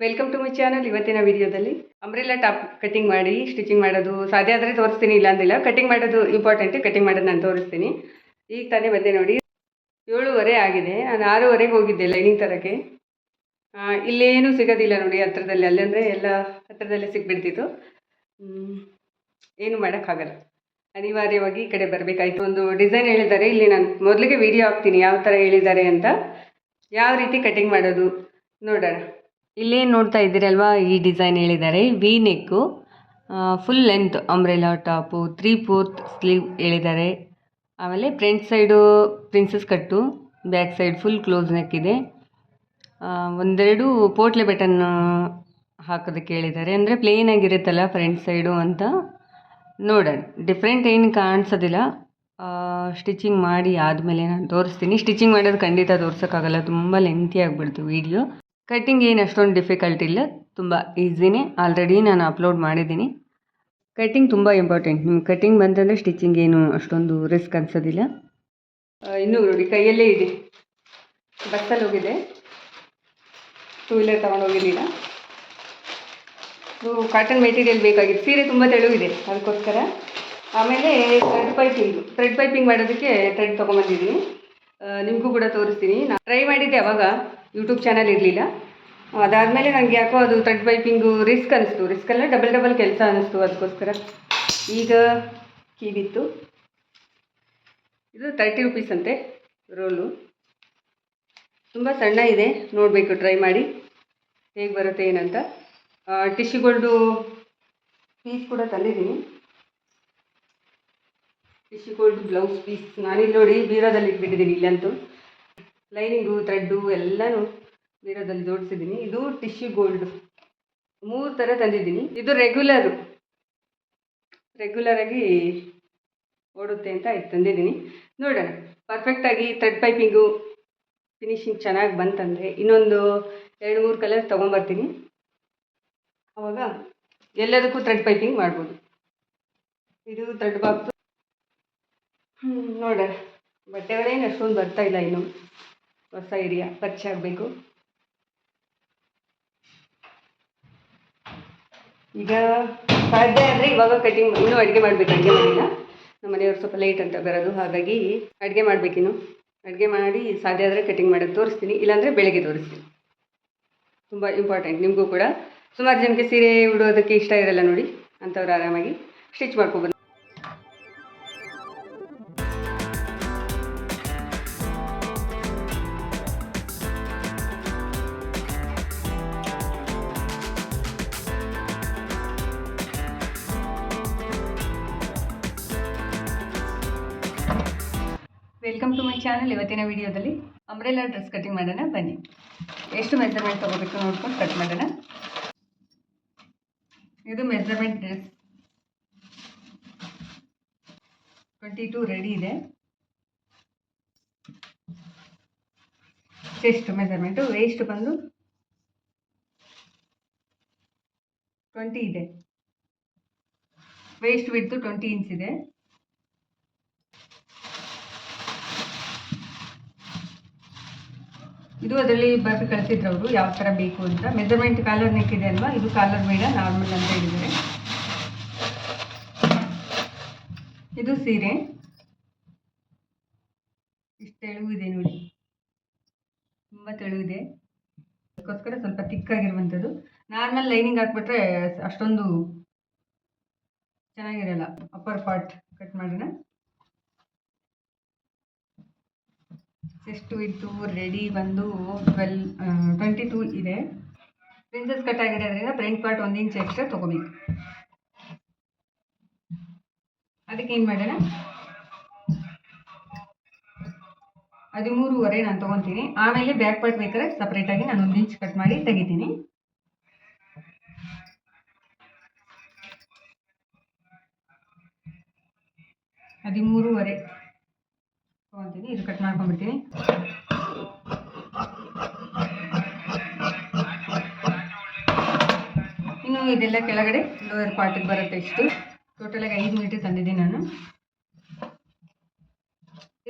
Welcome to my channel ಇವತ್ತಿನ ವಿಡಿಯೋದಲ್ಲಿ umbrella top cutting ಮಾಡಿ ಸ್ಟಿಚಿಂಗ್ ಮಾಡೋದು ಸಾಧ್ಯ ಆದರೆ ತೋರಿಸ್ತೀನಿ ಇಲ್ಲ. ಅಂದಿಲ್ಲ ಕಟಿಂಗ್ ಮಾಡೋದು ಇಂಪಾರ್ಟೆಂಟ್ ಕಟಿಂಗ್ ಮಾಡೋದು ನಾನು ತೋರಿಸ್ತೀನಿ. ಈಗ ತಾನೇ ಬಂದೆ ನೋಡಿ. ಏಳುವರೆ ಆಗಿದೆ. ನಾನು ಆರೂವರೆಗೆ ಹೋಗಿದ್ದೆ ಲೈನಿಂಗ್ ತರೋಕ್ಕೆ. ಇಲ್ಲೇನು ಸಿಗೋದಿಲ್ಲ ನೋಡಿ ಹತ್ರದಲ್ಲಿ. ಅಲ್ಲಂದರೆ ಎಲ್ಲ ಹತ್ರದಲ್ಲೇ ಸಿಗ್ಬಿಡ್ತಿತ್ತು. ಏನು ಮಾಡೋಕ್ಕಾಗಲ್ಲ. ಅನಿವಾರ್ಯವಾಗಿ ಈ ಕಡೆ ಬರಬೇಕಾಯ್ತು. ಒಂದು ಡಿಸೈನ್ ಹೇಳಿದ್ದಾರೆ. ಇಲ್ಲಿ ನಾನು ಮೊದಲಿಗೆ ವಿಡಿಯೋ ಹಾಕ್ತೀನಿ. ಯಾವ ಥರ ಹೇಳಿದ್ದಾರೆ ಅಂತ. ಯಾವ ರೀತಿ ಕಟಿಂಗ್ ಮಾಡೋದು ನೋಡೋಣ. ಇಲ್ಲೇನು ನೋಡ್ತಾ ಇದ್ದೀರಲ್ವಾ ಈ ಡಿಸೈನ್ ಹೇಳಿದ್ದಾರೆ. V neck full length umbrella top three fourth sleeve ಹೇಳಿದ್ದಾರೆ. ಆಮೇಲೆ front side princess cut back side full close neck ಇದೆ. ಒಂದೆರಡು ಪೋಟ್ಲೆ ಬಟನ್ ಹಾಕೋದಕ್ಕೆ ಹೇಳಿದ್ದಾರೆ. ಅಂದರೆ ಪ್ಲೇನ್ ಆಗಿರುತ್ತಲ್ಲ ಫ್ರಂಟ್ ಸೈಡು ಅಂತ? ನೋಡೋಣ. ಡಿಫ್ರೆಂಟ್ ಏನು ಕಾಣಿಸೋದಿಲ್ಲ. ಸ್ಟಿಚಿಂಗ್ ಮಾಡಿ ಆದಮೇಲೆ ನಾನು ತೋರಿಸ್ತೀನಿ. ಸ್ಟಿಚಿಂಗ್ ಮಾಡೋದು ಖಂಡಿತ ತೋರ್ಸೋಕ್ಕಾಗಲ್ಲ. ತುಂಬ ಲೆಂತಿ ಆಗಿಬಿಡ್ತು ವೀಡಿಯೋ ಕಟ್ಟಿಂಗ್ ಏನು ಅಷ್ಟೊಂದು ಡಿಫಿಕಲ್ಟ್ ಇಲ್ಲ, ತುಂಬ ಈಸಿನೇ ಆಲ್ರೆಡಿ ನಾನು ಅಪ್ಲೋಡ್ ಮಾಡಿದ್ದೀನಿ. ಕಟ್ಟಿಂಗ್ ತುಂಬ ಇಂಪಾರ್ಟೆಂಟ್ ನಿಮ್ಗೆ ಕಟ್ಟಿಂಗ್ ಬಂತಂದರೆ ಸ್ಟಿಚಿಂಗ್ ಏನು ಅಷ್ಟೊಂದು ರಿಸ್ಕ್ ಅನ್ಸೋದಿಲ್ಲ. ಇನ್ನೂ ನೋಡಿ, ಕೈಯಲ್ಲೇ ಇದೆ. ಬಸ್ಸಲ್ಲಿ ಹೋಗಿದೆ. ಟೂ ವೀಲರ್ ತೊಗೊಂಡು ಹೋಗಿರಲಿಲ್ಲ ಇದು ಕಾಟನ್ ಮೆಟೀರಿಯಲ್ ಬೇಕಾಗಿತ್ತು. ಸೀರೆ ತುಂಬ ತೆಳುವಿದೆ ಅದಕ್ಕೋಸ್ಕರ. ಆಮೇಲೆ ಥ್ರೆಡ್ ಪೈಪಿಂಗ್ ಥ್ರೆಡ್ ಪೈಪಿಂಗ್ ಮಾಡೋದಕ್ಕೆ ಥ್ರೆಡ್ ತೊಗೊಂಬಂದಿದ್ದೀನಿ ನಿಮಗೂ ಕೂಡ ತೋರಿಸ್ತೀನಿ. ನಾನು ಟ್ರೈ ಮಾಡಿದ್ದೆ ಅವಾಗ. ಯೂಟ್ಯೂಬ್ ಚಾನಲ್ ಇರಲಿಲ್ಲ. ಅದಾದಮೇಲೆ ನನಗೆ ಯಾಕೋ ಅದು ಥ್ರೆಡ್ ಪೈಪಿಂಗು ರಿಸ್ಕ್ ಅನಿಸ್ತು. ರಿಸ್ಕ್ ಅಲ್ಲ ಡಬಲ್ ಡಬಲ್ ಕೆಲಸ ಅನ್ನಿಸ್ತು ಅದಕ್ಕೋಸ್ಕರ ಈಗ ಕೀವಿತ್ತು ಇದು ತರ್ಟಿ ರುಪೀಸ್ ಅಂತೆ ರೋಲು ತುಂಬ ಸಣ್ಣ ಇದೆ, ನೋಡಬೇಕು ಟ್ರೈ ಮಾಡಿ. ಹೇಗೆ ಬರುತ್ತೆ, ಏನಂತ. ಟಿಶ್ಯೂ ಗೋಲ್ಡು ಪೀಸ್ ಕೂಡ ತಂದಿದ್ದೀನಿ. ಟಿಶ್ಯೂ ಗೋಲ್ಡ್ ಬ್ಲೌಸ್ ಪೀಸ್ ನಾನಿಲ್ಲಿ ನೋಡಿ ಬೀರೋದಲ್ಲಿ ಇಟ್ಬಿಟ್ಟಿದ್ದೀನಿ ಇಲ್ಲಂತೂ. ಲೈನಿಂಗು ಥ್ರೆಡ್ಡು ಎಲ್ಲನೂ ಬೀರೋದಲ್ಲಿ ಜೋಡಿಸಿದ್ದೀನಿ. ಇದು ಟಿಶ್ಯೂ ಗೋಲ್ಡು ಮೂರು ಥರ ತಂದಿದ್ದೀನಿ. ಇದು ರೆಗ್ಯುಲರು ರೆಗ್ಯುಲರಾಗಿ ಓಡುತ್ತೆ ಅಂತ ಇದು ತಂದಿದ್ದೀನಿ. ನೋಡೋಣ. ಪರ್ಫೆಕ್ಟಾಗಿ ಥ್ರೆಡ್ ಪೈಪಿಂಗು ಫಿನಿಶಿಂಗ್ ಚೆನ್ನಾಗಿ ಬಂತಂದರೆ ಇನ್ನೊಂದು ಎರಡು, ಮೂರು ಕಲರ್ ತೊಗೊಂಬರ್ತೀನಿ. ಆವಾಗ ಎಲ್ಲದಕ್ಕೂ ಥ್ರೆಡ್ ಪೈಪಿಂಗ್ ಮಾಡ್ಬೋದು. ಇದು ಥ್ರೆಡ್ ಬಾಕ್ಸು ನೋಡೋಣ. ಬಟ್ಟೆಗಳೇನು ಅಷ್ಟೊಂದು ಬರ್ತಾ ಇಲ್ಲ ಇನ್ನು. ಹೊಸ ಏರಿಯಾ ಪರಿಚಯ ಆಗಬೇಕು. ಈಗ ಸಾಧ್ಯ ಆದರೆ ಇವಾಗ ಕಟಿಂಗ್ ಇನ್ನೂ ಅಡುಗೆ ಮಾಡಬೇಕು, ಅಡುಗೆ ಮಾಡಿಲ್ಲ. ನಮ್ಮ ಮನೆಯವ್ರು ಸ್ವಲ್ಪ ಲೇಟ್ ಅಂತ ಬರೋದು, ಹಾಗಾಗಿ ಅಡುಗೆ ಮಾಡಬೇಕಿನ್ನು ಅಡುಗೆ ಮಾಡಿ ಸಾಧ್ಯ ಆದರೆ ಕಟಿಂಗ್ ಮಾಡೋದು ತೋರಿಸ್ತೀನಿ, ಇಲ್ಲಾಂದರೆ ಬೆಳಗ್ಗೆ ತೋರಿಸ್ತೀನಿ. ತುಂಬ ಇಂಪಾರ್ಟೆಂಟ್ ನಿಮಗೂ ಕೂಡ. ಸುಮಾರು ಜನಕ್ಕೆ ಸೀರೆ ಉಡೋದಕ್ಕೆ ಇಷ್ಟ ಇರಲ್ಲ ನೋಡಿ, ಅಂಥವ್ರು ಆರಾಮಾಗಿ ಸ್ಟಿಚ್ ಮಾಡ್ಕೊಬೋದು. ವೆಲ್ಕಮ್ ಟು ಮೈ ಚಾನಲ್ ಇವತ್ತಿನ ವಿಡಿಯೋದಲ್ಲಿ ಅಂಬ್ರೆಲಾ ಡ್ರೆಸ್ ಕಟಿಂಗ್ ಮಾಡೋಣ, ಬನ್ನಿ. ಎಷ್ಟು ಮೆಜರ್ಮೆಂಟ್ ತೊಗೋಬೇಕು ನೋಡ್ಕೊಂಡು ಕಟ್ ಮಾಡೋಣ. ಇದು measurement dress twenty two ready ಇದೆ. ಚೆಸ್ಟ್ ಮೆಜರ್ಮೆಂಟು ವೇಸ್ಟ್ ಬಂದು ಟ್ವೆಂಟಿ ಇದೆ. ವೇಸ್ಟ್ ಬಿಟ್ಟು ಟ್ವೆಂಟಿ ಇಂಚ್ ಇದೆ. ಇದು ಅದರಲ್ಲಿ ಬರ್ದು ಕಳಿಸಿದ್ರು ಅವರು, ಯಾವ ಥರ ಬೇಕು ಅಂತ. ಮೆಜರ್ಮೆಂಟ್ ಕಾಲರ್ ನೆಕ್ ಇದೆ ಅಲ್ವಾ? ಇದು ಕಾಲರ್ ಬೇಡ ನಾರ್ಮಲ್ ಅಂತ ಹೇಳಿದ್ದಾರೆ. ಇದು ಸೀರೆ. ಇಷ್ಟು ಇದೆ ನೋಡಿ. ತುಂಬ ತೆಳುವಿದೆ ಅದಕ್ಕೋಸ್ಕರ ಸ್ವಲ್ಪ ತಿಕ್ಕಾಗಿರುವಂಥದ್ದು ನಾರ್ಮಲ್ ಲೈನಿಂಗ್ ಹಾಕ್ಬಿಟ್ರೆ ಅಷ್ಟೊಂದು ಚೆನ್ನಾಗಿರಲ್ಲ. ಅಪ್ಪರ್ ಪಾರ್ಟ್ ಕಟ್ ಮಾಡೋಣ. ಎಷ್ಟು ಇತ್ತು ರೆಡಿ ಬಂದು ಟ್ವೆಲ್ ಟ್ವೆಂಟಿ ಟೂ ಇದೆ. ಪ್ರಿನ್ಸಸ್ ಕಟ್ ಆಗಿರೋದ್ರಿಂದ ಬ್ರೈನ್ ಪಾರ್ಟ್ ಒಂದು ಇಂಚ್ ಎಕ್ಸ್ಟ್ರಾ ತೊಗೋಬೇಕು. ಅದಕ್ಕೆ ಏನು ಮಾಡೋಣ? ಹದಿಮೂರುವರೆ ನಾನು ತೊಗೊತೀನಿ. ಆಮೇಲೆ ಬ್ಯಾಕ್ ಪಾರ್ಟ್ ಬೇಕಾದ್ರೆ ಸಪ್ರೇಟಾಗಿ ನಾನು ಒಂದು ಇಂಚ್ ಕಟ್ ಮಾಡಿ ತೆಗಿತೀನಿ. ಹದಿಮೂರುವರೆ. ತೊಗೊತೀನಿ, ಇದು ಕಟ್ ಮಾಡ್ಕೊಂಡ್ಬಿಡ್ತೀನಿ. ಇನ್ನು ಇದೆಲ್ಲ ಕೆಳಗಡೆ ಲೋಯರ್ ಪಾರ್ಟಿಗೆ ಬರುತ್ತೆ ಇಷ್ಟು. ಟೋಟಲಾಗಿ ಐದು ಮೀಟರ್ ತಂದಿದ್ದೀನಿ ನಾನು.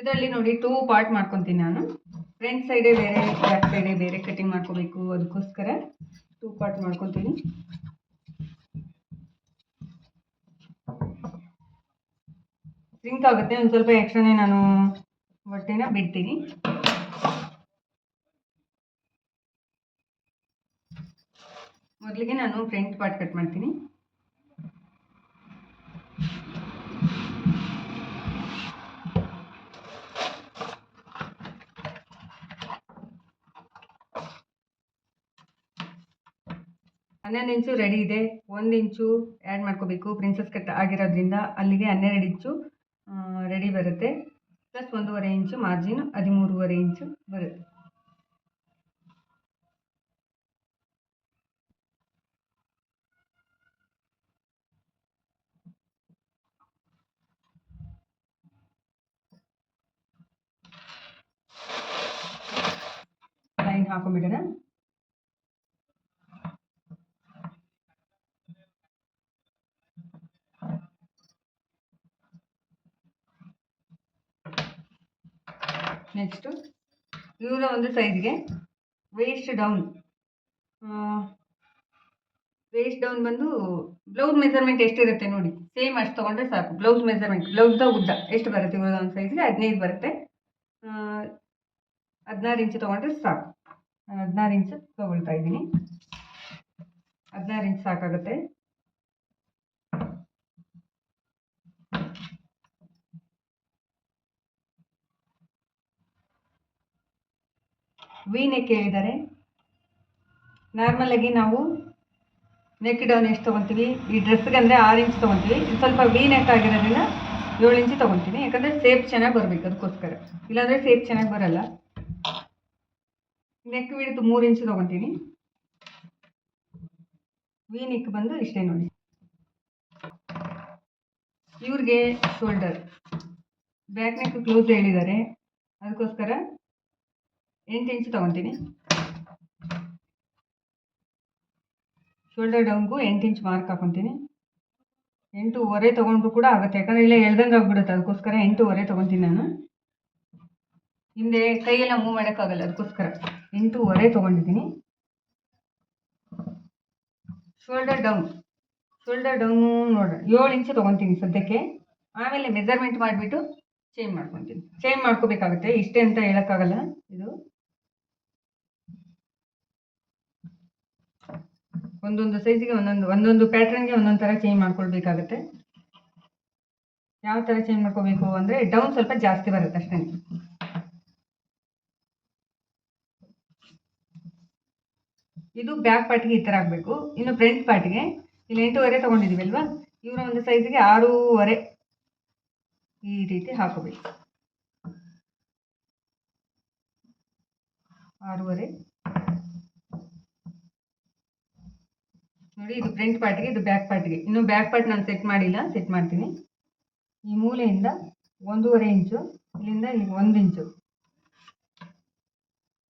ಇದರಲ್ಲಿ ನೋಡಿ ಟೂ ಪಾರ್ಟ್ ಮಾಡ್ಕೊತೀನಿ ನಾನು. ಫ್ರಂಟ್ ಸೈಡೇ ಬೇರೆ ಬ್ಯಾಕ್ ಸೈಡೇ ಬೇರೆ ಕಟಿಂಗ್ ಮಾಡ್ಕೋಬೇಕು ಅದಕ್ಕೋಸ್ಕರ ಟೂ ಪಾರ್ಟ್ ಮಾಡ್ಕೊತೀನಿ. ಸಿಂಕ್ ಆಗುತ್ತೆ, ಒಂದು ಸ್ವಲ್ಪ ಎಕ್ಸ್ಟ್ರಾನೇ ನಾನು ಬಟ್ಟೆನ ಬಿಡ್ತೀನಿ. ಮೊದಲಿಗೆ ನಾನು ಫ್ರಂಟ್ ಪಾರ್ಟ್ ಕಟ್ ಮಾಡ್ತೀನಿ. ಹನ್ನೆರಡು ಇಂಚು ರೆಡಿ ಇದೆ. ಒಂದು ಇಂಚು ಆ್ಯಡ್ ಮಾಡ್ಕೋಬೇಕು. ಪ್ರಿನ್ಸಸ್ ಕಟ್ ಆಗಿರೋದ್ರಿಂದ ಅಲ್ಲಿಗೆ ಹನ್ನೆರಡು ಇಂಚು ರೆಡಿ ಬರುತ್ತೆ. ಪ್ಲಸ್ ಒಂದೂವರೆ ಇಂಚು ಮಾರ್ಜಿನ್ ಹದಿಮೂರುವರೆ ಇಂಚು ಬರುತ್ತೆ ಲೈನ್ ಹಾಕೊಂಡ್ಬಿಡೋಣ ನೆಕ್ಸ್ಟು ಇವರ ಒಂದು ಸೈಜ್ಗೆ ವೇಸ್ಟ್ ಡೌನ್ ವೇಸ್ಟ್ ಡೌನ್ ಬಂದು ಬ್ಲೌಸ್ ಮೆಜರ್ಮೆಂಟ್ ಎಷ್ಟಿರುತ್ತೆ ನೋಡಿ. ಸೇಮ್ ಅಷ್ಟು ತೊಗೊಂಡ್ರೆ ಸಾಕು. ಬ್ಲೌಸ್ ಮೆಜರ್ಮೆಂಟ್ ಬ್ಲೌಸ್ದ ಉದ್ದ. ಎಷ್ಟು ಬರುತ್ತೆ ಇವಾಗ ಒಂದು ಸೈಜ್ಗೆ ಹದಿನೈದು ಬರುತ್ತೆ. ಹದಿನಾರು ಇಂಚು ತೊಗೊಂಡ್ರೆ ಸಾಕು. ಹದಿನಾರು ಇಂಚು ತೊಗೊಳ್ತಾ ಇದ್ದೀನಿ. ಹದಿನಾರು ಇಂಚ್ ಸಾಕಾಗುತ್ತೆ. ವಿ ನೆಕ್ ಹೇಳಿದ್ದಾರೆ ನಾರ್ಮಲಾಗಿ ನಾವು ನೆಕ್ ಡೌನ್ ಎಷ್ಟು ತೊಗೊತೀವಿ ಈ ಡ್ರೆಸ್ಗೆ ಅಂದರೆ ಆರು ಇಂಚ್ ತೊಗೊತೀವಿ ಇದು ಸ್ವಲ್ಪ ವಿ ನೆಕ್ ಆಗಿರೋದ್ರಿಂದ ಏಳು ಇಂಚು ತೊಗೊತೀನಿ ಯಾಕಂದರೆ ಸೇಪ್ ಚೆನ್ನಾಗಿ ಬರಬೇಕು ಅದಕ್ಕೋಸ್ಕರ. ಇಲ್ಲಾಂದರೆ ಸೇಪ್ ಚೆನ್ನಾಗಿ ಬರಲ್ಲ. ನೆಕ್ ವಿಡ್ತು ಮೂರು ಇಂಚು ತೊಗೊತೀನಿ ನೆಕ್ ಬಂದು ಇಷ್ಟೇ ನೋಡಿ. ಇವ್ರಿಗೆ ಶೋಲ್ಡರ್ ಬ್ಯಾಕ್ ನೆಕ್ ಕ್ಲೋಸ್ ಹೇಳಿದ್ದಾರೆ. ಅದಕ್ಕೋಸ್ಕರ ಎಂಟು ಇಂಚು ತೊಗೊತೀನಿ? ಶೋಲ್ಡರ್ ಡೌನ್ಗೂ ಎಂಟು ಇಂಚ್ ಮಾರ್ಕ್ ಹಾಕೊತೀನಿ? ಎಂಟೂವರೆ ತೊಗೊಂಡ್ರು ಕೂಡ ಆಗುತ್ತೆ, ಯಾಕಂದರೆ ಇಲ್ಲೇ ಎಳ್ದಂಗೆ ಆಗ್ಬಿಡುತ್ತೆ, ಅದಕ್ಕೋಸ್ಕರ ಎಂಟೂವರೆ ತೊಗೊತೀನಿ ನಾನು. ಹಿಂದೆ ಕೈಯೆಲ್ಲ ಮೂವ್ ಮಾಡೋಕ್ಕಾಗಲ್ಲ, ಅದಕ್ಕೋಸ್ಕರ ಎಂಟೂವರೆ ತೊಗೊಂಡಿದ್ದೀನಿ. ಶೋಲ್ಡರ್ ಡೌನ್ ಶೋಲ್ಡರ್ ಡೌನು ನೋಡ್ರಿ, ಏಳು ಇಂಚು ತೊಗೊತೀನಿ ಸದ್ಯಕ್ಕೆ. ಆಮೇಲೆ ಮೆಜರ್ಮೆಂಟ್ ಮಾಡಿಬಿಟ್ಟು ಚೇಂಜ್ ಮಾಡ್ಕೊತೀನಿ. ಚೇಂಜ್ ಮಾಡ್ಕೋಬೇಕಾಗುತ್ತೆ, ಇಷ್ಟೇ ಅಂತ ಹೇಳೋಕ್ಕಾಗಲ್ಲ ಇದು ಒಂದೊಂದು ಸೈಜಿಗೆ ಒಂದೊಂದು ಒಂದೊಂದು ಪ್ಯಾಟ್ರನ್ಗೆ ಒಂದೊಂದು ಥರ ಚೇಂಜ್ ಮಾಡ್ಕೊಳ್ಬೇಕಾಗುತ್ತೆ. ಯಾವ ಥರ ಚೇಂಜ್ ಮಾಡ್ಕೋಬೇಕು ಅಂದರೆ ಡೌನ್ ಸ್ವಲ್ಪ ಜಾಸ್ತಿ ಬರುತ್ತೆ ಅಷ್ಟೇ. ಇದು ಬ್ಯಾಕ್ ಪಾರ್ಟ್ಗೆ ಈ ಥರ ಆಗಬೇಕು. ಇನ್ನು ಫ್ರಂಟ್ ಪಾರ್ಟ್ಗೆ ಇಲ್ಲಿ ಎಂಟೂವರೆ ತೊಗೊಂಡಿದ್ದೀವಿ ಅಲ್ವಾ? ಇವರ ಒಂದು ಸೈಜಿಗೆ ಆರೂವರೆ ಈ ರೀತಿ ಹಾಕೋಬೇಕು. ಆರೂವರೆ. ನೋಡಿ, ಇದು ಫ್ರಂಟ್ ಪಾರ್ಟ್ಗೆ ಇದು ಬ್ಯಾಕ್ ಪಾರ್ಟ್ಗೆ ಇನ್ನು ಬ್ಯಾಕ್ ಪಾರ್ಟ್ ನಾನು ಸೆಟ್ ಮಾಡಿಲ್ಲ ಸೆಟ್ ಮಾಡ್ತೀನಿ. ಈ ಮೂಲೆಯಿಂದ ಒಂದೂವರೆ ಇಂಚು, ಇಲ್ಲಿಂದ ಇಲ್ಲಿಗೆ ಒಂದು ಇಂಚು.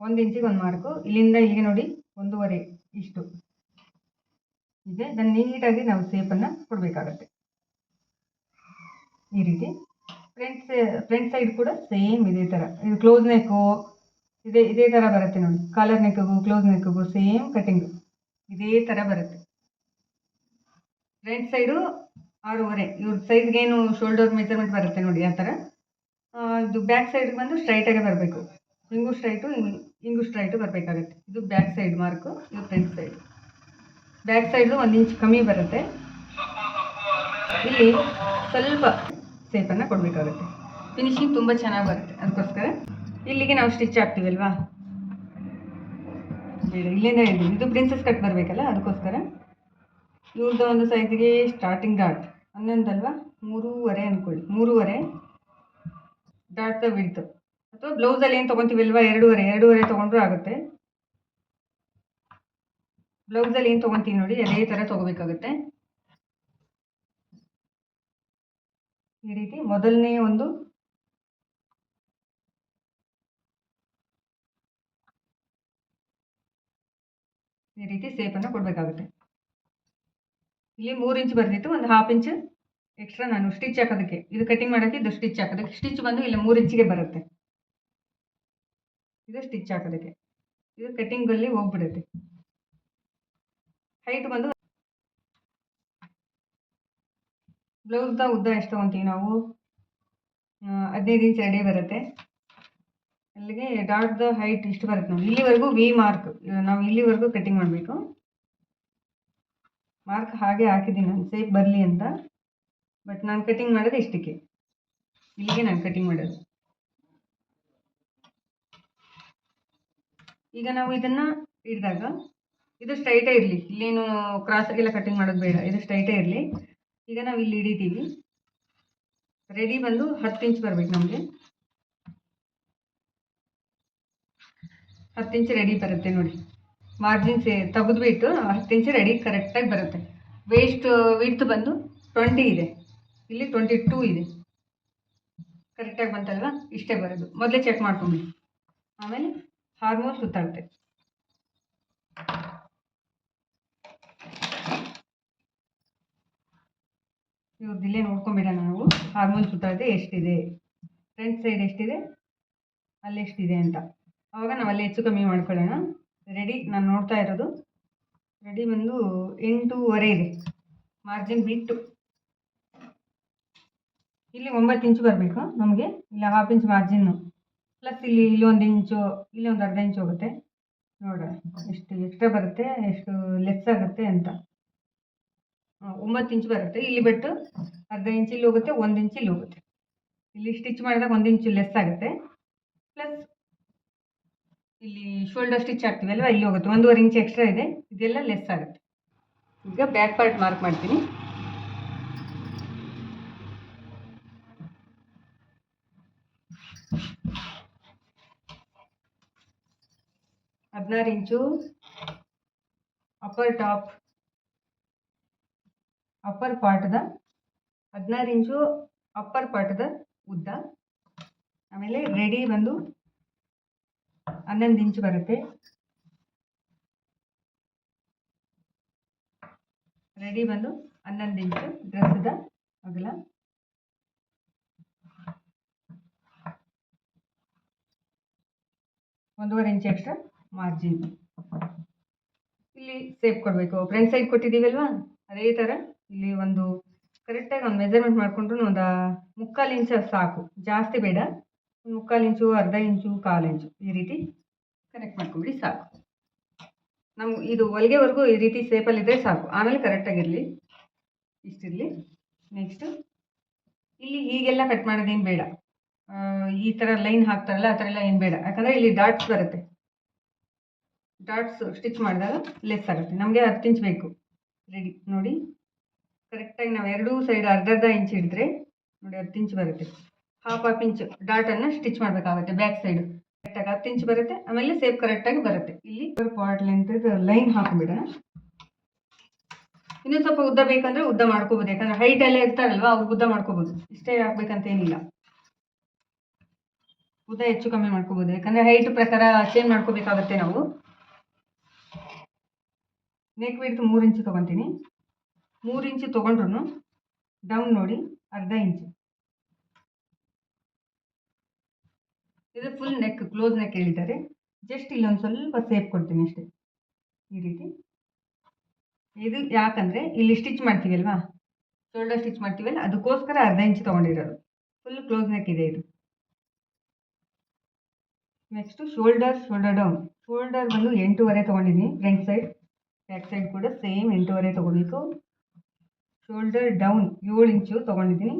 ಒಂದು ಇಂಚಿಗೆ ಒಂದು ಮಾರ್ಕು ಇಲ್ಲಿಂದ ಇಲ್ಲಿಗೆ ನೋಡಿ, ಒಂದೂವರೆ ಇಷ್ಟು. ಇದೆ. ಇದನ್ನು ನೀಟಾಗಿ ನಾವು ಸೇಪನ್ನು ಕೊಡಬೇಕಾಗತ್ತೆ. ಈ ರೀತಿ. ಫ್ರಂಟ್ ಫ್ರಂಟ್ ಸೈಡ್ ಕೂಡ ಸೇಮ್ ಇದೇ ಥರ ಇದು ಕ್ಲೋಸ್ ನೆಕ್ಕು ಇದೇ ಇದೇ ಥರ ಬರುತ್ತೆ ನೋಡಿ. ಕಾಲರ್ ನೆಕ್ಕಿಗೂ ಕ್ಲೋಸ್ ನೆಕ್ಕಿಗೂ ಸೇಮ್ ಕಟಿಂಗು ಇದೇ ಥರ ಬರುತ್ತೆ. ಫ್ರಂಟ್ ಸೈಡು ಆರೂವರೆ. ಇವ್ರ ಸೈಜ್ಗೇನು ಶೋಲ್ಡರ್ ಮೆಜರ್ಮೆಂಟ್ ಬರುತ್ತೆ ನೋಡಿ ಆ ಥರ. ಇದು ಬ್ಯಾಕ್ ಸೈಡ್ಗೆ ಬಂದು ಸ್ಟ್ರೈಟಾಗೆ ಬರಬೇಕು. ಹಿಂಗೂ ಸ್ಟ್ರೈಟು ಹಿಂಗೂ ಸ್ಟ್ರೈಟು ಬರಬೇಕಾಗುತ್ತೆ. ಇದು ಬ್ಯಾಕ್ ಸೈಡ್ ಮಾರ್ಕು ಇದು ಫ್ರಂಟ್ ಸೈಡ್ ಬ್ಯಾಕ್ ಸೈಡು ಒಂದು ಇಂಚ್ ಕಮ್ಮಿ ಬರುತ್ತೆ. ಇಲ್ಲಿ ಸ್ವಲ್ಪ ಸೇಪನ್ನು ಕೊಡಬೇಕಾಗುತ್ತೆ. ಫಿನಿಶಿಂಗ್ ತುಂಬ ಚೆನ್ನಾಗಿ ಬರುತ್ತೆ. ಅದಕ್ಕೋಸ್ಕರ ಇಲ್ಲಿಗೆ ನಾವು ಸ್ಟಿಚ್ ಹಾಕ್ತೀವಲ್ವಾ ಇಲ್ಲಿಂದ ಇದು ಇದು ಪ್ರಿನ್ಸಸ್ ಕಟ್ ಬರಬೇಕಲ್ಲ ಅದಕ್ಕೋಸ್ಕರ ಇವ್ರದ್ದು ಒಂದು ಸೈಜ್ಗೆ ಸ್ಟಾರ್ಟಿಂಗ್ ಡಾಟ್ ಹನ್ನೊಂದಲ್ವಾ ಮೂರುವರೆ ಅಂದ್ಕೊಳ್ಳಿ ಮೂರುವರೆ ಡಾಟ್ ಬಿಡ್ತು ಅಥವಾ ಬ್ಲೌಸಲ್ಲಿ ಏನು ತೊಗೊತೀವಲ್ವಾ ಎರಡೂವರೆ. ಎರಡೂವರೆ ತೊಗೊಂಡ್ರೂ ಆಗುತ್ತೆ. ಬ್ಲೌಸಲ್ಲಿ ಏನು ತೊಗೊತೀವಿ ನೋಡಿ, ಅದೇ ಥರ ತೊಗೋಬೇಕಾಗುತ್ತೆ. ಈ ರೀತಿ ಮೊದಲನೇ ಒಂದು ಈ ರೀತಿ ಸೇಪನ್ನು ಕೊಡಬೇಕಾಗುತ್ತೆ. ಇಲ್ಲಿ ಮೂರು ಇಂಚ್ ಬರ್ತಿತ್ತು ಒಂದು ಹಾಫ್ ಇಂಚ್ ಎಕ್ಸ್ಟ್ರಾ ನಾನು ಸ್ಟಿಚ್ ಹಾಕೋದಕ್ಕೆ. ಇದು ಕಟಿಂಗ್ ಮಾಡೋಕ್ಕೆ ಇದು ಸ್ಟಿಚ್ ಹಾಕೋದಕ್ಕೆ. ಸ್ಟಿಚ್ ಬಂದು ಇಲ್ಲಿ ಮೂರು ಇಂಚಿಗೆ ಬರುತ್ತೆ. ಇದು ಸ್ಟಿಚ್ ಹಾಕೋದಕ್ಕೆ. ಇದು ಕಟಿಂಗಲ್ಲಿ ಹೋಗ್ಬಿಡುತ್ತೆ. ಹೈಟ್ ಬಂದು ಬ್ಲೌಸ್ದ ಉದ್ದ ಎಷ್ಟು ತೊಗೊತೀವಿ ನಾವು. ಹದಿನೈದು ಇಂಚ್ ಎರಡೇ ಬರುತ್ತೆ. ಅಲ್ಲಿಗೆ ಡಾಟ್ದ ಹೈಟ್ ಇಷ್ಟು ಬರುತ್ತೆ ನಾವು ಇಲ್ಲಿವರೆಗೂ ವಿ ಮಾರ್ಕ್ ನಾವು ಇಲ್ಲಿವರೆಗೂ ಕಟಿಂಗ್ ಮಾಡಬೇಕು. ಮಾರ್ಕ್ ಹಾಗೆ ಹಾಕಿದ್ದೀನಿ ನಾನು ಸೇಫ್ ಬರಲಿ ಅಂತ. ಬಟ್ ನಾನು ಕಟಿಂಗ್ ಮಾಡೋದು ಇಷ್ಟಕ್ಕೆ. ಇಲ್ಲಿಗೆ ನಾನು ಕಟಿಂಗ್ ಮಾಡೋದು. ಈಗ ನಾವು ಇದನ್ನ ಹಿಡಿದಾಗ ಇದು ಸ್ಟ್ರೈಟೇ ಇರಲಿ. ಇಲ್ಲೇನು ಕ್ರಾಸಾಗೆಲ್ಲ ಕಟಿಂಗ್ ಮಾಡೋದು ಬೇಡ. ಇದು ಸ್ಟ್ರೈಟೇ ಇರಲಿ. ಈಗ ನಾವು ಇಲ್ಲಿ ಹಿಡಿತೀವಿ. ರೆಡಿ ಬಂದು ಹತ್ತು ಇಂಚ್ ಬರಬೇಕು ನಮಗೆ. ಹತ್ತು ಇಂಚ್ ರೆಡಿ ಬರುತ್ತೆ ನೋಡಿ. ಮಾರ್ಜಿನ್ಸ್ ತೆಗೆದುಬಿಟ್ಟು ಹತ್ತು ಇಂಚು ರೆಡಿ ಕರೆಕ್ಟಾಗಿ ಬರುತ್ತೆ. ವೇಸ್ಟ್ ವಿಡ್ತ್ ಬಂದು ಟ್ವೆಂಟಿ ಇದೆ. ಇಲ್ಲಿ ಟ್ವೆಂಟಿ ಟೂ ಇದೆ ಕರೆಕ್ಟಾಗಿ ಬಂತಲ್ವ? ಇಷ್ಟೇ ಬರೋದು. ಮೊದಲೇ ಚೆಕ್ ಮಾಡ್ಕೊಂಬಿಡಿ ಆಮೇಲೆ ಹಾರ್ಮೋನ್ ಸುತ್ತಾಗುತ್ತೆ ಇವ್ರದ್ದಿಲ್ಲೇ ನೋಡ್ಕೊಂಬಿಡೋಣ ನಾವು. ಹಾರ್ಮೋನ್ ಸುತ್ತಾಗುತ್ತೆ ಎಷ್ಟಿದೆ? ಫ್ರಂಟ್ ಸೈಡ್ ಎಷ್ಟಿದೆ? ಅಲ್ಲೆಷ್ಟಿದೆ ಅಂತ. ಆವಾಗ ನಾವು ಅಲ್ಲಿ ಹೆಚ್ಚು ಕಮ್ಮಿ ಮಾಡ್ಕೊಳ್ಳೋಣ. ರೆಡಿ ನಾನು ನೋಡ್ತಾ ಇರೋದು. ರೆಡಿ ಬಂದು ಎಂಟೂವರೆ ಇದೆ. ಮಾರ್ಜಿನ್ ಬಿಟ್ಟು. ಇಲ್ಲಿ ಒಂಬತ್ತು ಇಂಚು ಬರಬೇಕು ನಮಗೆ. ಇಲ್ಲಿ ಹಾಫ್ ಇಂಚ್ ಮಾರ್ಜಿನ್ನು ಪ್ಲಸ್ ಇಲ್ಲಿ ಇಲ್ಲಿ ಒಂದು ಇಂಚು, ಇಲ್ಲಿ ಒಂದು ಅರ್ಧ ಇಂಚು ಹೋಗುತ್ತೆ. ನೋಡೋಣ ಎಷ್ಟು ಎಕ್ಸ್ಟ್ರಾ ಬರುತ್ತೆ, ಎಷ್ಟು ಲೆಸ್ ಆಗುತ್ತೆ ಅಂತ. ಒಂಬತ್ತು ಇಂಚು ಬರುತ್ತೆ. ಇಲ್ಲಿ ಬಿಟ್ಟು ಅರ್ಧ ಇಂಚ್ ಇಲ್ಲಿ ಹೋಗುತ್ತೆ, ಒಂದು ಇಂಚ್ ಹೋಗುತ್ತೆ. ಇಲ್ಲಿ ಸ್ಟಿಚ್ ಮಾಡಿದಾಗ ಒಂದು ಇಂಚು ಲೆಸ್ ಆಗುತ್ತೆ. ಪ್ಲಸ್ ಇಲ್ಲಿ ಶೋಲ್ಡರ್ ಸ್ಟಿಚ್ ಹಾಕ್ತೀವಲ್ವ ಇಲ್ಲಿ ಹೋಗುತ್ತೆ. ಒಂದೂವರೆ ಇಂಚ್ ಎಕ್ಸ್ಟ್ರಾ ಇದೆ. ಇದೆಲ್ಲ ಲೆಸ್ ಆಗುತ್ತೆ. ಈಗ ಬ್ಯಾಕ್ ಪಾರ್ಟ್ ಮಾರ್ಕ್ ಮಾಡ್ತೀನಿ. ಹದಿನಾರು ಇಂಚು ಅಪ್ಪರ್ ಟಾಪ್ ಅಪ್ಪರ್ ಪಾರ್ಟ್ದ ಹದಿನಾರು ಇಂಚು ಅಪ್ಪರ್ ಪಾರ್ಟ್ದ ಉದ್ದ. ಆಮೇಲೆ ರೆಡಿ ಬಂದು ಹನ್ನೊಂದು ಇಂಚು ಬರುತ್ತೆ ರೆಡಿ ಬಂದು ಹನ್ನೊಂದು ಇಂಚು ಡ್ರೆಸ್ದ ಅಗಲ ಒಂದೂವರೆ ಇಂಚ್ ಎಕ್ಸ್ಟ್ರಾ ಮಾರ್ಜಿನ್ ಇಲ್ಲಿ ಸೇಪ್ ಕೊಡಬೇಕು ಫ್ರಂಟ್ ಸೈಡ್ ಕೊಟ್ಟಿದ್ದೀವಲ್ವಾ ಅದೇ ಥರ ಇಲ್ಲಿ ಒಂದು ಕರೆಕ್ಟಾಗಿ ಒಂದು ಮೆಜರ್ಮೆಂಟ್ ಮಾಡಿಕೊಂಡ್ರು ಒಂದು ಮುಕ್ಕಾಲು ಇಂಚು ಸಾಕು ಜಾಸ್ತಿ ಬೇಡ ಒಂದು ಮುಕ್ಕಾಲು ಇಂಚು, ಅರ್ಧ ಇಂಚು, ಕಾಲು ಇಂಚು ಈ ರೀತಿ ಕನೆಕ್ಟ್ ಮಾಡ್ಕೊಂಬಿಡಿ, ಸಾಕು. ನಮ್ಗೆ ಇದು ಹೊಲಿಗೆವರೆಗೂ ಈ ರೀತಿ ಸೇಪಲ್ಲಿದ್ದರೆ ಸಾಕು. ಆಮೇಲೆ ಕರೆಕ್ಟಾಗಿರಲಿ ಇಷ್ಟಿರಲಿ. ನೆಕ್ಸ್ಟು ಇಲ್ಲಿ ಹೀಗೆಲ್ಲ ಕಟ್ ಮಾಡೋದೇನು ಬೇಡ. ಈ ಥರ ಲೈನ್ ಹಾಕ್ತಾರಲ್ಲ, ಆ ಥರ ಎಲ್ಲ ಏನು ಬೇಡ. ಯಾಕಂದರೆ ಇಲ್ಲಿ ಡಾಟ್ಸ್ ಬರುತ್ತೆ. ಡಾಟ್ಸ್ ಸ್ಟಿಚ್ ಮಾಡಿದಾಗ ಲೆಸ್ ಆಗುತ್ತೆ. ನಮಗೆ ಹತ್ತು ಇಂಚ್ ಬೇಕು. ರೆಡಿ ನೋಡಿ. ಕರೆಕ್ಟಾಗಿ ನಾವು ಎರಡೂ ಸೈಡ್ ಅರ್ಧ ಅರ್ಧ ಇಂಚ್ ಹಿಡಿದ್ರೆ ನೋಡಿ ಹತ್ತು ಇಂಚ್ ಬರುತ್ತೆ. ಹಾಫ್ ಹಾಫ್ ಇಂಚ್ ಡಾಟನ್ನು ಸ್ಟಿಚ್ ಮಾಡಬೇಕಾಗುತ್ತೆ ಬ್ಯಾಕ್ ಸೈಡ್ ಕರೆಕ್ಟಾಗಿ ಹತ್ತು ಇಂಚ್ ಬರುತ್ತೆ, ಆಮೇಲೆ ಸೇಪ್ ಕರೆಕ್ಟಾಗಿ ಬರುತ್ತೆ. ಇಲ್ಲಿ ಪಾರ್ಟ್ ಲೆಂತ್ ಲೈನ್ ಹಾಕಿಬಿಡೋಣ. ಇನ್ನೂ ಸ್ವಲ್ಪ ಉದ್ದ ಬೇಕಂದ್ರೆ ಉದ್ದ ಮಾಡ್ಕೋಬೋದು, ಯಾಕಂದ್ರೆ ಹೈಟ್ ಎಲ್ಲ ಇರ್ತಾರಲ್ವಾ, ಅವ್ರು ಉದ್ದ ಮಾಡ್ಕೋಬೋದು. ಇಷ್ಟೇ ಹಾಕ್ಬೇಕಂತ ಏನಿಲ್ಲ. ಉದ್ದ ಹೆಚ್ಚು ಕಮ್ಮಿ ಮಾಡ್ಕೋಬೋದು, ಯಾಕಂದ್ರೆ ಹೈಟ್ ಪ್ರಕಾರ ಚೇಂಜ್ ಮಾಡ್ಕೋಬೇಕಾಗತ್ತೆ ನಾವು. ನೆಕ್ ವಿಡ್ತ್ ಮೂರು ಇಂಚು ತಗೊಂತೀನಿ. ಮೂರು ಇಂಚು ತಗೊಂಡ್ರು ಡೌನ್ ನೋಡಿ ಅರ್ಧ ಇಂಚು ಇದು ಫುಲ್ ನೆಕ್ ಕ್ಲೋಸ್ ನೆಕ್ ಹೇಳಿದ್ದಾರೆ. ಜಸ್ಟ್ ಇಲ್ಲೊಂದು ಸ್ವಲ್ಪ ಸೇಪ್ ಕೊಡ್ತೀನಿ ಅಷ್ಟೇ. ಈ ರೀತಿ. ಇದು ಯಾಕಂದರೆ ಇಲ್ಲಿ ಸ್ಟಿಚ್ ಮಾಡ್ತೀವಲ್ವಾ ಶೋಲ್ಡರ್ ಸ್ಟಿಚ್ ಮಾಡ್ತೀವಲ್ಲ ಅದಕ್ಕೋಸ್ಕರ ಅರ್ಧ ಇಂಚ್ ತೊಗೊಂಡಿರೋದು. ಫುಲ್ ಕ್ಲೋಸ್ ನೆಕ್ ಇದೆ ಇದು. Next shoulder shoulder down shoulder ಬಂದು ಎಂಟೂವರೆ ತೊಗೊಂಡಿದ್ದೀನಿ. ಫ್ರಂಟ್ ಸೈಡ್ ಬ್ಯಾಕ್ ಸೈಡ್ ಕೂಡ ಸೇಮ್ ಎಂಟೂವರೆ ತೊಗೋಬೇಕು ಶೋಲ್ಡರ್ ಡೌನ್ ಏಳು ಇಂಚು ತೊಗೊಂಡಿದ್ದೀನಿ.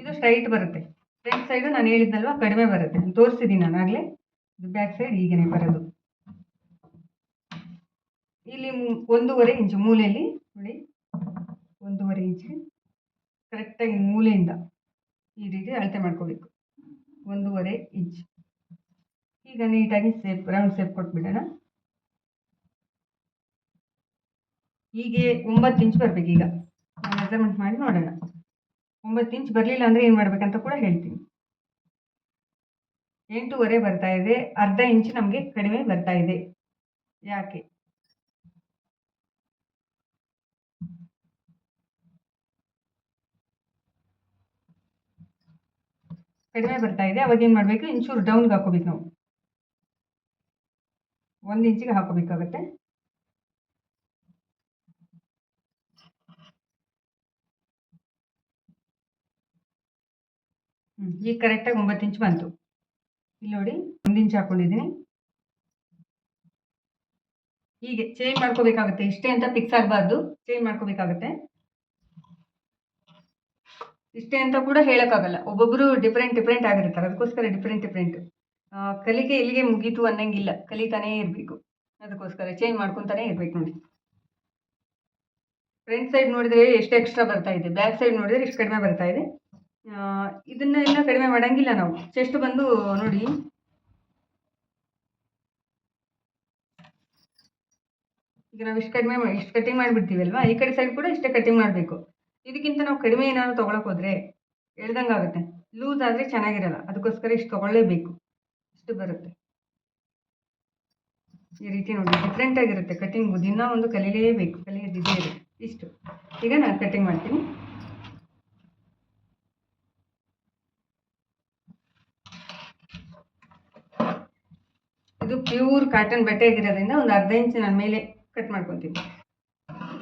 ಇದು ಸ್ಟ್ರೈಟ್ ಬರುತ್ತೆ. ಫ್ರಂಟ್ ಸೈಡು ನಾನು ಹೇಳಿದ್ನಲ್ವ? ಕಡಿಮೆ ಬರುತ್ತೆ. ನಾನು ತೋರಿಸಿದ್ದೀನಿ ನಾನು ಆಗಲೇ. ಬ್ಯಾಕ್ ಸೈಡ್ ಹೀಗೇನೆ ಬರೋದು. ಇಲ್ಲಿ ಒಂದೂವರೆ ಇಂಚು ಮೂಲೆಯಲ್ಲಿ, ನೋಡಿ, ಒಂದೂವರೆ ಇಂಚು ಕರೆಕ್ಟಾಗಿ ಮೂಲೆಯಿಂದ ಈ ರೀತಿ ಅಳತೆ ಮಾಡ್ಕೋಬೇಕು. ಒಂದೂವರೆ ಇಂಚ್ ಈಗ ನೀಟಾಗಿ ಸೇಪ್ ರೌಂಡ್ ಸೇಪ್ ಕೊಟ್ಬಿಡೋಣ. ಹೀಗೆ ಒಂಬತ್ತು ಇಂಚ್ ಬರಬೇಕು ಈಗ ಮೆಜರ್ಮೆಂಟ್ ಮಾಡಿ ನೋಡೋಣ. ಒಂಬತ್ತು ಇಂಚ್ ಬರಲಿಲ್ಲ ಅಂದರೆ ಏನು ಮಾಡಬೇಕಂತ ಕೂಡ ಹೇಳ್ತೀನಿ. ಎಂಟೂವರೆ ಬರ್ತಾ ಇದೆ. ಅರ್ಧ ಇಂಚ್ ನಮಗೆ ಕಡಿಮೆ ಬರ್ತಾ ಇದೆ. ಯಾಕೆ? ಕಡಿಮೆ ಬರ್ತಾ ಇದೆ. ಅವಾಗ ಏನು ಮಾಡಬೇಕು? ಇಂಚೂರು ಡೌನ್ಗೆ ಹಾಕೋಬೇಕು ನಾವು. ಒಂದು ಇಂಚಿಗೆ ಹಾಕೋಬೇಕಾಗತ್ತೆ. ಈಗ ಕರೆಕ್ಟಾಗಿ ಒಂಬತ್ತು ಇಂಚ್ ಬಂತು. ಇಲ್ಲಿ ನೋಡಿ, ಒಂದು ಇಂಚ್ ಹಾಕೊಂಡಿದ್ದೀನಿ. ಹೀಗೆ ಚೇಂಜ್ ಮಾಡ್ಕೋಬೇಕಾಗುತ್ತೆ. ಇಷ್ಟೇ ಅಂತ ಫಿಕ್ಸ್ ಆಗಬಾರ್ದು. ಚೇಂಜ್ ಮಾಡ್ಕೋಬೇಕಾಗುತ್ತೆ. ಇಷ್ಟೇ ಅಂತ ಕೂಡ ಹೇಳೋಕ್ಕಾಗಲ್ಲ. ಒಬ್ಬೊಬ್ಬರು ಡಿಫ್ರೆಂಟ್ ಡಿಫ್ರೆಂಟ್ ಆಗಿರ್ತಾರೆ. ಅದಕ್ಕೋಸ್ಕರ ಡಿಫ್ರೆಂಟ್ ಡಿಫ್ರೆಂಟ್ ಕಲಿಕೆ ಇಲ್ಲಿಗೆ ಮುಗೀತು ಅನ್ನಂಗಿಲ್ಲ. ಕಲಿತಾನೇ ಇರಬೇಕು. ಅದಕ್ಕೋಸ್ಕರ ಚೇಂಜ್ ಮಾಡ್ಕೊತಾನೆ ಇರಬೇಕು ನೋಡಿ. ಫ್ರಂಟ್ ಸೈಡ್ ನೋಡಿದ್ರೆ ಎಷ್ಟು ಎಕ್ಸ್ಟ್ರಾ ಬರ್ತಾ ಇದೆ? ಬ್ಯಾಕ್ ಸೈಡ್ ನೋಡಿದ್ರೆ ಎಷ್ಟು ಕಡಿಮೆ ಬರ್ತಾ ಇದೆ? ಇದನ್ನ ಎಲ್ಲ ಕಡಿಮೆ ಮಾಡಂಗಿಲ್ಲ ನಾವು. ಚೆಸ್ಟ್ ಬಂದು ನೋಡಿ. ಈಗ ನಾವು ಇಷ್ಟು ಕಡಿಮೆ ಇಷ್ಟು ಕಟಿಂಗ್ ಮಾಡಿಬಿಡ್ತೀವಲ್ವಾ? ಈ ಕಡೆ ಸೈಡ್ ಕೂಡ ಇಷ್ಟೇ ಕಟಿಂಗ್ ಮಾಡಬೇಕು. ಇದಕ್ಕಿಂತ ನಾವು ಕಡಿಮೆ ಏನಾದ್ರು ತೊಗೊಳಕ್ ಹೋದ್ರೆ ಎಳ್ದಂಗೆ ಆಗುತ್ತೆ. ಲೂಸ್ ಆದರೆ ಚೆನ್ನಾಗಿರಲ್ಲ. ಅದಕ್ಕೋಸ್ಕರ ಇಷ್ಟು ತೊಗೊಳ್ಳೇಬೇಕು. ಇಷ್ಟು ಬರುತ್ತೆ. ಈ ರೀತಿ ನೋಡಿ. ಡಿಫ್ರೆಂಟ್ ಆಗಿರುತ್ತೆ. ಕಟಿಂಗು ದಿನ ಒಂದು ಕಲೀಲೇಬೇಕು. ಕಲಿಯೋದಿದೆ ಇಷ್ಟು. ಈಗ ನಾನು ಕಟಿಂಗ್ ಮಾಡ್ತೀನಿ. ಇದು ಪ್ಯೂರ್ ಕಾಟನ್ ಬಟ್ಟೆ ಆಗಿರೋದ್ರಿಂದ ಒಂದು ಅರ್ಧ ಇಂಚು ನಾನು ಮೇಲೆ ಕಟ್ ಮಾಡ್ಕೊತೀನಿ.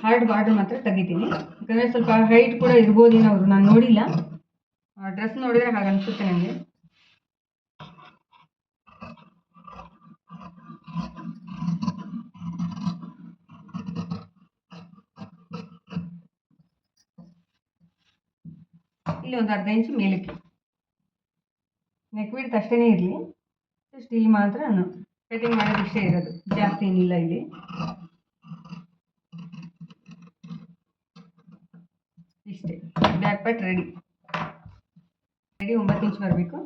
ಹಾರ್ಡ್ ಬಾರ್ಡರ್ ಮಾತ್ರ ತೆಗಿತೀನಿ. ಯಾಕಂದರೆ ಸ್ವಲ್ಪ ಹೈಟ್ ಕೂಡ ಇರ್ಬೋದೇನೋ ಅವರು, ನಾನು ನೋಡಿಲ್ಲ. ಡ್ರೆಸ್ ನೋಡಿದರೆ ಹಾಗೆ ಅನಿಸುತ್ತೆ ನನಗೆ ಇಲ್ಲಿ ಒಂದು ಅರ್ಧ ಇಂಚು ಮೇಲಕ್ಕೆ. ನೆಕ್ ಬಿಡ್ತು ಅಷ್ಟೇ ಇರಲಿ. ಜಸ್ಟ್ ಇಲ್ಲಿ ಮಾತ್ರ ನಾನು ಕಟಿಂಗ್ ಮಾಡೋದು ಇಷ್ಟೇ ಇರೋದು. ಜಾಸ್ತಿ ಏನಿಲ್ಲ ಇಲ್ಲಿ. ಇಷ್ಟೇ. ಬ್ಯಾಕ್ ಪಾರ್ಟ್ ರೆಡಿ ರೆಡಿ ಒಂಬತ್ತು ಇಂಚ್ ಬರಬೇಕು.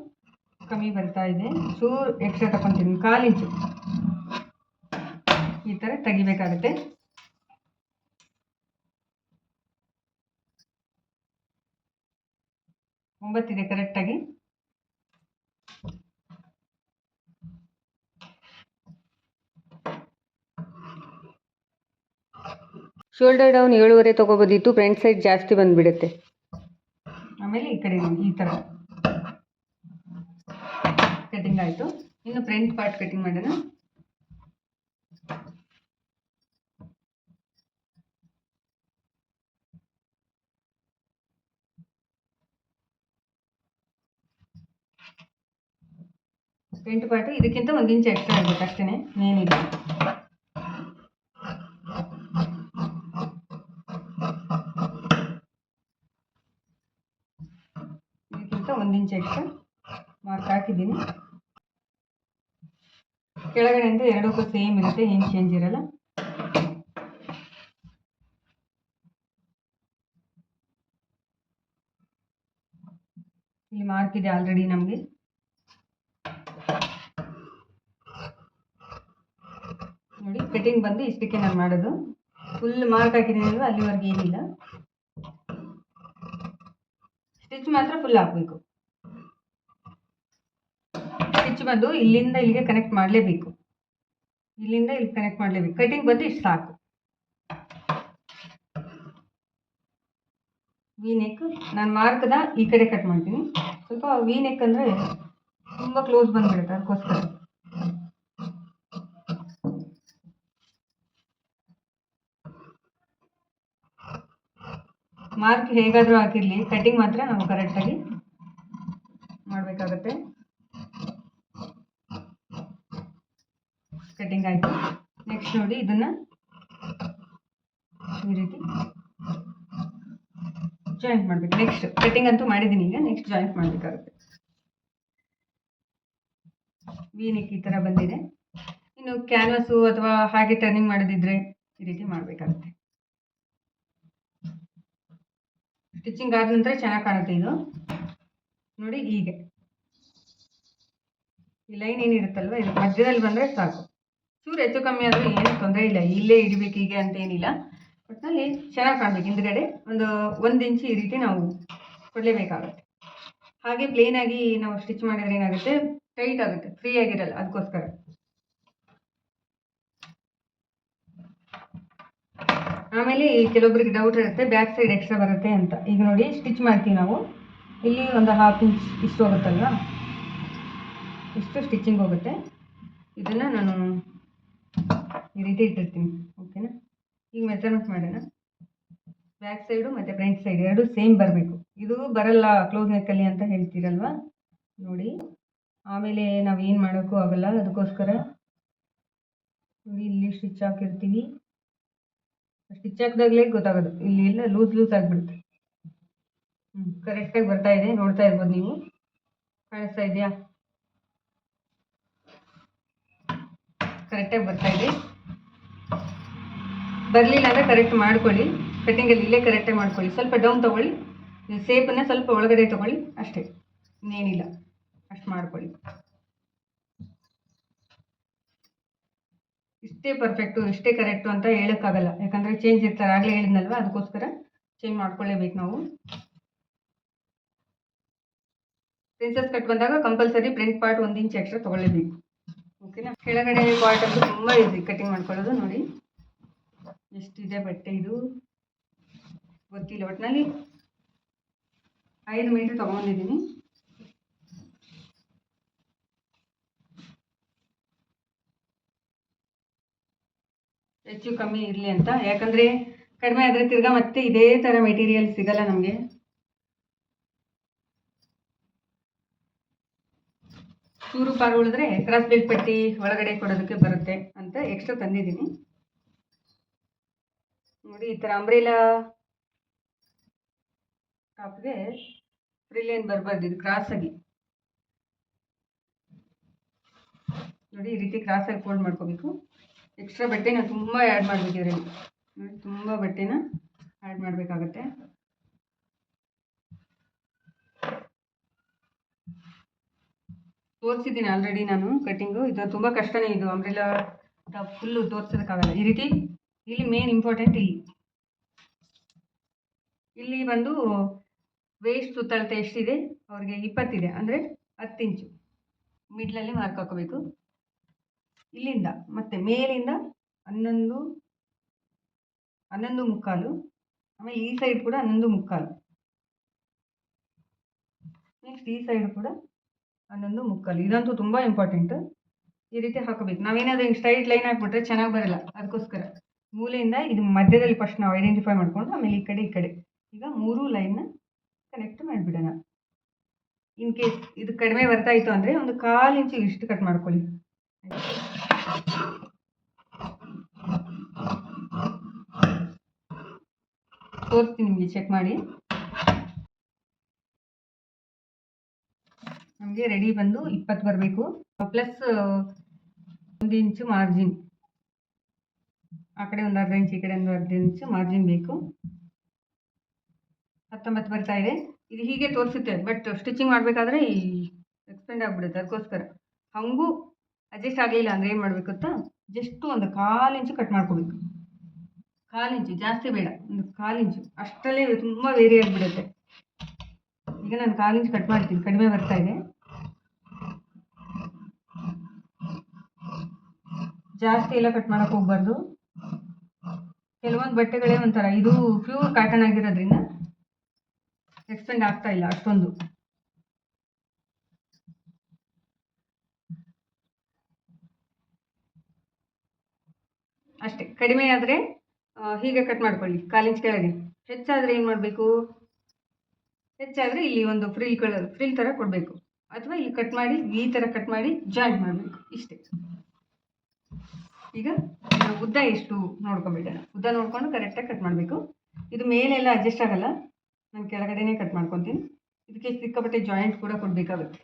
ಕಮ್ಮಿ ಬರ್ತಾ ಇದೆ. ಚೂರು ಎಕ್ಸ್ಟ್ರಾ ತಗೊತೀನಿ ಕಾಲು ಇಂಚು. ಈ ಥರ ತೆಗಿಬೇಕಾಗುತ್ತೆ. ಒಂಬತ್ತಿದೆ ಕರೆಕ್ಟಾಗಿ ಶೋಲ್ಡರ್ ಡೌನ್ ಏಳುವರೆ ತಗೋಬೋದಿತ್ತು ಫ್ರಂಟ್ ಸೈಡ್ ಜಾಸ್ತಿ ಬಂದ್ಬಿಡುತ್ತೆ. ಆಮೇಲೆ ಈ ಕಡೆ ಈ ಥರ ಕಟಿಂಗ್ ಆಯಿತು. ಇನ್ನು ಫ್ರಂಟ್ ಪಾರ್ಟ್ ಕಟಿಂಗ್ ಮಾಡೋಣ. ಫ್ರಂಟ್ ಪಾರ್ಟು ಇದಕ್ಕಿಂತ ಒಂದು ಇಂಚ್ ಎಕ್ಸ್ಟ್ರಾ ಆಗಬೇಕು ಅಷ್ಟೇ ಮೇನಿದೆ ಇದಕ್ಕಿಂತ ಇಂಚ್ ಎಕ್ಸ್ಟ್ರಾ ಮಾರ್ಕ್ ಹಾಕಿದ್ದೀನಿ. ಕೆಳಗಡೆ ಅಂತ ಎರಡಕ್ಕೂ ಸೇಮ್ ಇರುತ್ತೆ, ಏನು ಚೇಂಜ್ ಇರಲ್ಲ. ಇಲ್ಲಿ ಮಾರ್ಕ್ ಇದೆ ಆಲ್ರೆಡಿ ನಮಗೆ. ನೋಡಿ ಕಟಿಂಗ್ ಬಂದು ಇಷ್ಟಕ್ಕೆ ನಾನು ಮಾಡೋದು. ಫುಲ್ ಮಾರ್ಕ್ ಹಾಕಿದ್ದೀನಲ್ವ ಅಲ್ಲಿವರೆಗೆ ಏನಿಲ್ಲ. ಸ್ಟಿಚ್ ಮಾತ್ರ ಫುಲ್ ಹಾಕಬೇಕು. ಸ್ಟಿಚ್ ಬಂದು ಇಲ್ಲಿಂದ ಇಲ್ಲಿಗೆ ಕನೆಕ್ಟ್ ಮಾಡಲೇಬೇಕು. ಇಲ್ಲಿಂದ ಇಲ್ಲಿ ಕನೆಕ್ಟ್ ಮಾಡಲೇಬೇಕು. ಕಟಿಂಗ್ ಬಂದು ಇಷ್ಟು ಸಾಕು. ವಿ ನೆಕ್ ನಾನು ಮಾರ್ಕ್ದ ಈ ಕಡೆ ಕಟ್ ಮಾಡ್ತೀನಿ. ಸ್ವಲ್ಪ ವಿ ನೆಕ್ ಅಂದರೆ ತುಂಬ ಕ್ಲೋಸ್ ಬಂದ್ಬಿಡುತ್ತೆ ಅದಕ್ಕೋಸ್ಕರ. ಮಾರ್ಕ್ ಹೇಗಾದರೂ ಹಾಕಿರಲಿ. ಕಟಿಂಗ್ ಮಾತ್ರ ನಾವು ಕರೆಕ್ಟಾಗಿ ಮಾಡಬೇಕಾಗತ್ತೆ ಕಟಿಂಗ್ ಆಯಿತು ನೆಕ್ಸ್ಟ್ ಇದನ್ನ. ಈ ರೀತಿ. ಜಾಯಿಂಟ್ ಮಾಡ್ಬೇಕು. ನೆಕ್ಸ್ಟ್ ಕಟಿಂಗ್ ಅಂತೂ ಮಾಡಿದ್ದೀನಿ ಈಗ. ನೆಕ್ಸ್ಟ್ ಜಾಯಿಂಟ್ ಮಾಡಬೇಕಾಗುತ್ತೆ. ವೀನಿಕ್ ಈ ಥರ ಬಂದಿದೆ. ಇನ್ನು ಕ್ಯಾನ್ವಸ್ಸು ಅಥವಾ ಹಾಗೆ ಟರ್ನಿಂಗ್ ಮಾಡೋದಿದ್ರೆ ಈ ರೀತಿ ಮಾಡಬೇಕಾಗುತ್ತೆ. ಸ್ಟಿಚಿಂಗ್ ಆದ ನಂತರ ಚೆನ್ನಾಗಿ ಕಾಣುತ್ತೆ ಇದು. ನೋಡಿ ಹೀಗೆ. ಈ ಲೈನ್ ಏನಿರುತ್ತಲ್ವ? ಇದು ಮಧ್ಯದಲ್ಲಿ ಬಂದರೆ ಸಾಕು. ಚೂರು ಹೆಚ್ಚು ಕಮ್ಮಿ ಆದರೂ ಏನು ತೊಂದರೆ ಇಲ್ಲ. ಇಲ್ಲೇ ಇಡಬೇಕು ಹೀಗೆ ಅಂತ ಏನಿಲ್ಲ. ಒಟ್ಟಿನಲ್ಲಿ ಚೆನ್ನಾಗಿ ಕಾಣಬೇಕು. ಹಿಂದ್ಗಡೆ ಒಂದು ಒಂದು ಇಂಚು ಈ ರೀತಿ ನಾವು ಕೊಡಲೇಬೇಕಾಗುತ್ತೆ. ಹಾಗೆ ಪ್ಲೇನ್ ಆಗಿ ನಾವು ಸ್ಟಿಚ್ ಮಾಡಿದ್ರೆ ಏನಾಗುತ್ತೆ? ಟೈಟ್ ಆಗುತ್ತೆ. ಫ್ರೀ ಆಗಿರಲ್ಲ. ಅದಕ್ಕೋಸ್ಕರ ಆಮೇಲೆ ಈ ಕೆಲವೊಬ್ಬರಿಗೆ ಡೌಟ್ ಇರುತ್ತೆ ಬ್ಯಾಕ್ ಸೈಡ್ ಎಕ್ಸ್ಟ್ರಾ ಬರುತ್ತೆ ಅಂತ. ಈಗ ನೋಡಿ ಸ್ಟಿಚ್ ಮಾಡ್ತೀವಿ ನಾವು. ಇಲ್ಲಿ ಒಂದು ಹಾಫ್ ಇಂಚ್ ಇಷ್ಟು ಹೋಗುತ್ತಲ್ವಾ? ಇಷ್ಟು ಸ್ಟಿಚಿಂಗ್ ಹೋಗುತ್ತೆ. ಇದನ್ನು ನಾನು ಈ ರೀತಿ ಇಟ್ಟಿರ್ತೀನಿ ಓಕೆನಾ ಈಗ ಮೆಜರ್ಮೆಂಟ್ ಮಾಡೋಣ. ಬ್ಯಾಕ್ ಸೈಡು ಮತ್ತು ಫ್ರಂಟ್ ಸೈಡ್ ಎರಡು ಸೇಮ್ ಬರಬೇಕು. ಇದು ಬರಲ್ಲ ಕ್ಲೋಸ್ ನೆಕ್ಕಲ್ಲಿ ಅಂತ ಹೇಳ್ತೀರಲ್ವಾ? ನೋಡಿ, ಆಮೇಲೆ ನಾವು ಏನು ಮಾಡೋಕ್ಕೂ ಆಗಲ್ಲ, ಅದಕ್ಕೋಸ್ಕರ ನೋಡಿ, ಇಲ್ಲಿ ಸ್ಟಿಚ್ ಹಾಕಿರ್ತೀವಿ. ಸ್ಟಿಚ್ ಹಾಕಿದಾಗಲೇ ಗೊತ್ತಾಗೋದು. ಇಲ್ಲಿ ಎಲ್ಲ ಲೂಸ್ ಲೂಸ್ ಆಗಿಬಿಡುತ್ತೆ. ಹ್ಞೂ ಕರೆಕ್ಟಾಗಿ ಬರ್ತಾ ಇದೆ, ನೋಡ್ತಾ ಇರ್ಬೋದು ನೀವು. ಕಾಣಿಸ್ತಾ ಇದೆಯಾ? ಕರೆಕ್ಟಾಗಿ ಬರ್ತಾ ಇದೆ. ಬರಲಿಲ್ಲ ಅಂದರೆ ಕರೆಕ್ಟ್ ಮಾಡ್ಕೊಳ್ಳಿ. ಕಟ್ಟಿಂಗಲ್ಲಿ ಇಲ್ಲೇ ಕರೆಕ್ಟಾಗಿ ಮಾಡ್ಕೊಳ್ಳಿ. ಸ್ವಲ್ಪ ಡೌನ್ ತೊಗೊಳ್ಳಿ. ಸೇಪನ್ನು ಸ್ವಲ್ಪ ಒಳಗಡೆ ತೊಗೊಳ್ಳಿ. ಅಷ್ಟೇ. ಇನ್ನೇನಿಲ್ಲ. ಅಷ್ಟು ಮಾಡ್ಕೊಳ್ಳಿ. ಇಷ್ಟೇ ಪರ್ಫೆಕ್ಟು ಇಷ್ಟೇ ಕರೆಕ್ಟು ಅಂತ ಹೇಳೋಕ್ಕಾಗಲ್ಲ. ಯಾಕಂದರೆ ಚೇಂಜ್ ಇರ್ತಾರೆ. ಆಗಲೇ ಹೇಳಿದ್ನಲ್ವ? ಅದಕ್ಕೋಸ್ಕರ ಚೇಂಜ್ ಮಾಡ್ಕೊಳ್ಳೇಬೇಕು ನಾವು. ಪ್ರಿನ್ಸಸ್ ಕಟ್ ಬಂದಾಗ ಕಂಪಲ್ಸರಿ ಪ್ರಿಂಟ್ ಪಾರ್ಟ್ ಒಂದು ಇಂಚ್ ಎಕ್ಸ್ಟ್ರಾ ತೊಗೊಳ್ಳೇಬೇಕು. ಓಕೆನಾ ಕೆಳಗಡೆ ಪಾರ್ಟ್ ಅಂತೂ ತುಂಬ ಈಸಿ ಕಟಿಂಗ್ ಮಾಡ್ಕೊಳ್ಳೋದು ನೋಡಿ. ಎಷ್ಟಿದೆ ಬಟ್ಟೆ ಇದು? ಗೊತ್ತಿಲ್ಲ ಒಟ್ಟಿನಲ್ಲಿ ಐದು ಮೀಟ್ರ್ ತೊಗೊಂಡಿದ್ದೀನಿ. ಹೆಚ್ಚು ಕಮ್ಮಿ ಇರಲಿ ಅಂತ. ಯಾಕಂದರೆ ಕಡಿಮೆ ಆದರೆ ತಿರ್ಗಾ ಮತ್ತೆ ಇದೇ ಥರ ಮೆಟೀರಿಯಲ್ ಸಿಗಲ್ಲ ನಮಗೆ. ಚೂರು ಪಾರು ಉಳಿದ್ರೆ ಕ್ರಾಸ್ ಬೆಲ್ಟ್ ಪಟ್ಟಿ ಒಳಗಡೆ ಕೊಡೋದಕ್ಕೆ ಬರುತ್ತೆ ಅಂತ ಎಕ್ಸ್ಟ್ರಾ ತಂದಿದ್ದೀನಿ. ನೋಡಿ, ಈ ಥರ ಅಂಬ್ರೆಲಾ ಟಾಪ್ಗೆ ಫ್ರಿಲೇನ್ ಬರಬಾರ್ದು? ಇದು ಕ್ರಾಸಾಗಿ ನೋಡಿ, ಈ ರೀತಿ ಕ್ರಾಸಾಗಿ ಫೋಲ್ಡ್ ಮಾಡ್ಕೋಬೇಕು. ಎಕ್ಸ್ಟ್ರಾ ಬಟ್ಟೆನ ತುಂಬ ಆ್ಯಡ್ ಮಾಡಬೇಕು ಇದರಲ್ಲಿ. ನೋಡಿ, ತುಂಬ ಬಟ್ಟೆನ ಆ್ಯಡ್ ಮಾಡಬೇಕಾಗತ್ತೆ. ತೋರಿಸಿದ್ದೀನಿ ಆಲ್ರೆಡಿ ನಾನು ಕಟ್ಟಿಂಗು ಇದು ತುಂಬ ಕಷ್ಟನೇ ಇದು. ಅಂಬ್ರೆಲಾ ಟಾಪ್ ಫುಲ್ಲು ತೋರಿಸೋದಕ್ಕಾಗಲ್ಲ. ಈ ರೀತಿ ಇಲ್ಲಿ ಮೇನ್ ಇಂಪಾರ್ಟೆಂಟ್ ಇಲ್ಲಿ. ಇಲ್ಲಿ ಬಂದು ವೇಸ್ಟ್ ಸುತ್ತಳತೆ ಎಷ್ಟಿದೆ? ಅವ್ರಿಗೆ ಇಪ್ಪತ್ತಿದೆ. ಅಂದರೆ ಹತ್ತು ಇಂಚು ಮಿಡ್ಲಲ್ಲಿ ಮಾರ್ಕ್ ಹಾಕೋಬೇಕು ಇಲ್ಲಿಂದ, ಮತ್ತೆ ಮೇಲಿಂದ ಹನ್ನೊಂದು ಹನ್ನೊಂದು ಮುಕ್ಕಾಲು. ಆಮೇಲೆ ಈ ಸೈಡ್ ಕೂಡ ಹನ್ನೊಂದು ಮುಕ್ಕಾಲು. ನೆಕ್ಸ್ಟ್ ಈ ಸೈಡ್ ಕೂಡ ಹನ್ನೊಂದು ಮುಕ್ಕಾಲು. ಇದಂತೂ ತುಂಬ ಇಂಪಾರ್ಟೆಂಟ್ ಈ ರೀತಿ ಹಾಕೋಬೇಕು ನಾವೇನಾದರೂ ಹಿಂಗೆ ಸ್ಟ್ರೈಟ್ ಲೈನ್ ಹಾಕ್ಬಿಟ್ರೆ ಚೆನ್ನಾಗಿ ಬರಲ್ಲ. ಅದಕ್ಕೋಸ್ಕರ. ಮೂಲೆಯಿಂದ ಇದು ಮಧ್ಯದಲ್ಲಿ ಫಸ್ಟ್ ನಾವು ಐಡೆಂಟಿಫೈ ಮಾಡಿಕೊಂಡು ಆಮೇಲೆ ಈ ಕಡೆ ಈ ಕಡೆ. ಈಗ ಮೂರು ಲೈನ್ನ ಕನೆಕ್ಟ್ ಮಾಡಿಬಿಡೋಣ. ಇನ್ ಕೇಸ್ ಇದು ಕಡಿಮೆ ಬರ್ತಾ ಇತ್ತು ಅಂದರೆ ಒಂದು ಕಾಲು ಇಂಚು ಇಷ್ಟು ಕಟ್ ಮಾಡ್ಕೊಳ್ಳಿ. ತೋರಿಸ್ತೀನಿ ನಿಮಗೆ ಚೆಕ್ ಮಾಡಿ. ನಮಗೆ ರೆಡಿ ಬಂದು ಇಪ್ಪತ್ತು ಬರಬೇಕು. ಪ್ಲಸ್ ಒಂದು ಇಂಚು ಮಾರ್ಜಿನ್ ಆ ಕಡೆ ಒಂದು ಅರ್ಧ ಇಂಚು, ಈ ಕಡೆ ಒಂದು ಅರ್ಧ ಇಂಚು ಮಾರ್ಜಿನ್ ಬೇಕು. ಹತ್ತೊಂಬತ್ತು ಬರ್ತಾ ಇದೆ. ಇದು ಹೀಗೆ ತೋರಿಸುತ್ತೆ ಬಟ್ ಸ್ಟಿಚಿಂಗ್ ಮಾಡಬೇಕಾದ್ರೆ ಈ ಎಕ್ಸ್ಪೆಂಡ್ ಆಗಿಬಿಡುತ್ತೆ ಅದಕ್ಕೋಸ್ಕರ. ಹಾಗೂ ಅಡ್ಜಸ್ಟ್ ಆಗಲಿಲ್ಲ ಅಂದರೆ ಏನು ಮಾಡಬೇಕು ಗೊತ್ತಾ? ಜಸ್ಟು ಒಂದು ಕಾಲು ಇಂಚು ಕಟ್ ಮಾಡ್ಕೋಬೇಕು. ಕಾಲು ಇಂಚು, ಜಾಸ್ತಿ ಬೇಡ, ಒಂದು ಕಾಲು ಇಂಚು. ಅಷ್ಟರಲ್ಲೇ ತುಂಬ ವೇರಿ ಆಗಿಬಿಡುತ್ತೆ. ಈಗ ನಾನು ಕಾಲು ಇಂಚು ಕಟ್ ಮಾಡ್ತೀನಿ, ಕಡಿಮೆ ಬರ್ತಾ ಇದೆ. ಜಾಸ್ತಿ ಎಲ್ಲ ಕಟ್ ಮಾಡೋಕೆ ಹೋಗ್ಬಾರ್ದು. ಕೆಲವೊಂದು ಬಟ್ಟೆಗಳೇ ಒಂಥರ, ಇದು ಪ್ಯೂರ್ ಕಾಟನ್ ಆಗಿರೋದ್ರಿಂದ ಎಕ್ಸ್ಪೆಂಡ್ ಆಗ್ತಾ ಇಲ್ಲ ಅಷ್ಟೊಂದು. ಅಷ್ಟೇ, ಕಡಿಮೆ ಆದರೆ ಹೀಗೆ ಕಟ್ ಮಾಡ್ಕೊಳ್ಳಿ, ಕಾಲಿಂಚ್ ಕೆಳಗೆ. ಹೆಚ್ಚಾದರೆ ಏನು ಮಾಡಬೇಕು? ಹೆಚ್ಚಾದರೆ ಇಲ್ಲಿ ಒಂದು ಫ್ರಿಲ್ ಕಲರ್ ಫ್ರಿಲ್ ಥರ ಕೊಡಬೇಕು. ಅಥವಾ ಇಲ್ಲಿ ಕಟ್ ಮಾಡಿ, ಈ ಥರ ಕಟ್ ಮಾಡಿ ಜಾಯಿಂಟ್ ಮಾಡಬೇಕು, ಇಷ್ಟೇ. ಈಗ ಉದ್ದ ಎಷ್ಟು ನೋಡ್ಕೊಂಬಿಡೋಣ ಉದ್ದ ನೋಡಿಕೊಂಡು ಕರೆಕ್ಟಾಗಿ ಕಟ್ ಮಾಡಬೇಕು. ಇದು ಮೇಲೆಲ್ಲ ಅಡ್ಜಸ್ಟ್ ಆಗಲ್ಲ. ನಾನು ಕೆಳಗಡೆನೇ ಕಟ್ ಮಾಡ್ಕೊತೀನಿ. ಇದಕ್ಕೆ ಸಿಕ್ಕಾಪಟ್ಟೆ ಜಾಯಿಂಟ್ ಕೂಡ ಕೊಡಬೇಕಾಗುತ್ತೆ.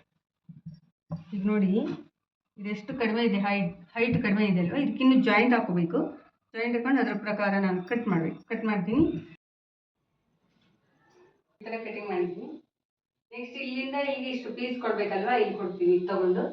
ಈಗ ನೋಡಿ, ಇದೆಷ್ಟು ಕಡಿಮೆ ಇದೆ? ಹೈಟ್ ಹೈಟ್ ಕಡಿಮೆ ಇದೆ ಅಲ್ವಾ? ಇದಕ್ಕಿನ್ನೂ ಜಾಯಿಂಟ್ ಹಾಕೋಬೇಕು ಜಾಯಿಂಟ್ ಹಾಕೊಂಡು ಅದರ ಪ್ರಕಾರ ನಾನು ಕಟ್ ಮಾಡಬೇಕು. ಕಟ್ ಮಾಡ್ತೀನಿ. ಈ ಥರ ಕಟಿಂಗ್ ಮಾಡಿದ್ದೀನಿ. ನೆಕ್ಸ್ಟ್ ಇಲ್ಲಿಂದ ಇಲ್ಲಿಗೆ ಇಷ್ಟು ಪೀಸ್ ಕೊಡಬೇಕಲ್ವಾ? ಇಲ್ಲಿ ಕೊಡ್ತೀನಿ. ತಗೊಂಡು.